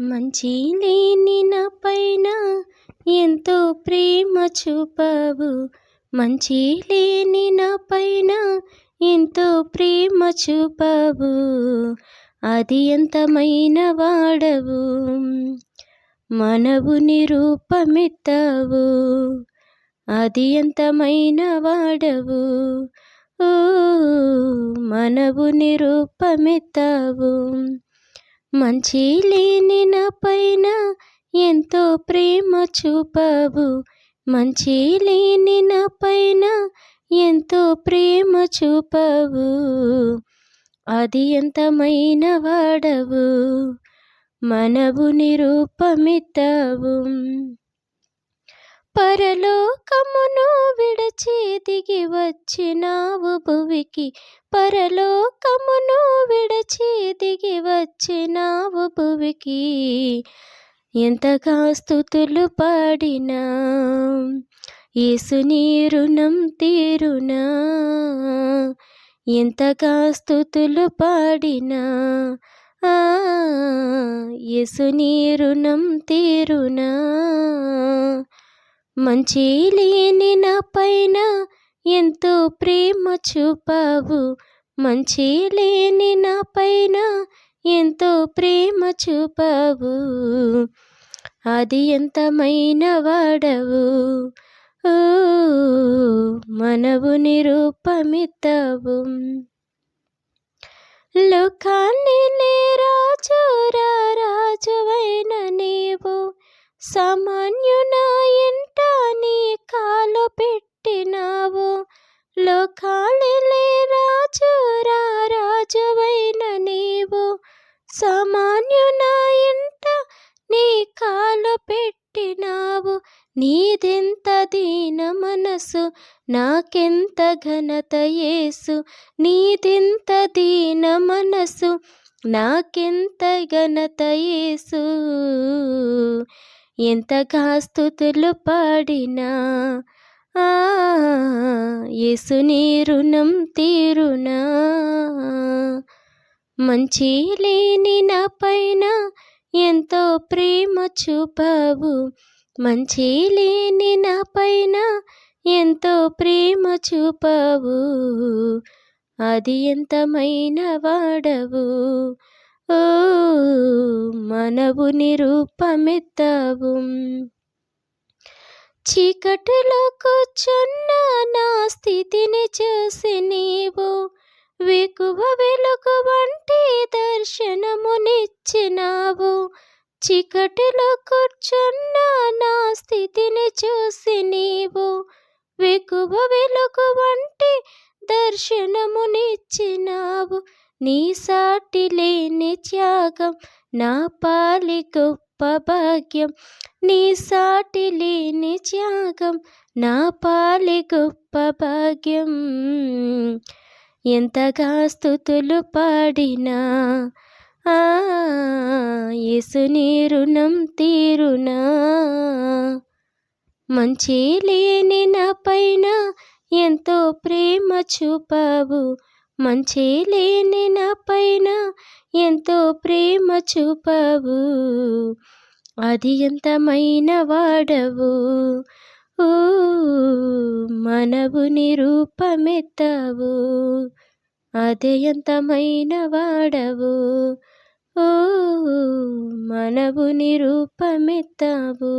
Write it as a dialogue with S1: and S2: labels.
S1: మంచి లేని నా పైన ఎంతో ప్రేమ చూపావు. మంచి లేని నా పైన ఎంతో ప్రేమ చూపావు. అది ఎంతమైన వాడవు. మనవుని రూపమెత్తావు అది ఎంతమైన వాడవు. ఓ మనవుని రూపమెత్తావు మంచి లేని నా పైన ఎంతో ప్రేమ చూపావు. మంచి లేని నా పైన ఎంతో ప్రేమ చూపావు. అది ఎంతమైన వాడవు. మనవు నిరూపమితావు పరలోకమును విడచి దిగి వచ్చినావు భువికి. పరలోకమును విడచి దిగి వచ్చినావు భువికి. ఎంతగా స్థుతులు పాడినా యేసుని రుణం తీరునా. ఎంతగా స్థుతులు పాడినా ఆ యేసుని రుణం తీరునా. మంచి లేని నా పైన ఎంతో ప్రేమ చూపావు. మంచి లేని నా పైన ఎంతో ప్రేమ చూపావు. అది ఎంతమైన వాడవు. ఓ నిరూపమితవు రూపమిత్తావు లోకాన్ని రాజు రాజువైన నీవు. సామాన్యున ఎంట లోకాలే రాజు రాజువైన నీవు. సామాన్యున ఇంట నీ కాలు పెట్టినావు. నీదెంత దీన మనసు నాకెంత ఘనత యేసు. నీదెంత దీన మనసు నాకెంత ఘనత యేసు. ఎంతగా స్థుతులు పాడినా యేసుని రుణం తీరునా. మంచి లేని నా పైన ఎంతో ప్రేమ చూపావు. మంచి లేని నా పైన ఎంతో ప్రేమ చూపావు. అది ఎంతమైన వాడవు. ఓ మనవు నిరూపమెత్తావు. చీకటిలో కూర్చున్న నా స్థితిని చూసి నీవు వెకువ వెలుగు వంటి దర్శనమునిచ్చినావు. చీకటిలో కూర్చున్న నా స్థితిని చూసి నీవు వెకువ వెలుగు వంటి దర్శనమునిచ్చినావు. నీ సాటి లేని త్యాగం నా పాలి గొప్ప గొప్ప భాగ్యం నీ సాటి లేని త్యాగం నా పాలి గొప్ప భాగ్యం ఎంతగా స్థుతులు పాడినా ఆ యేసుని రుణం తీరునా. మంచి లేని నా పైన ఎంతో ప్రేమ చూపావు. మంచి లేని నా పైన ఎంతో ప్రేమ చూపవు. అది ఎంతమైన వాడవు. ఓ మనవుని అదే ఎంతమైన వాడవు. ఓ మనవుని రూపమెత్తావు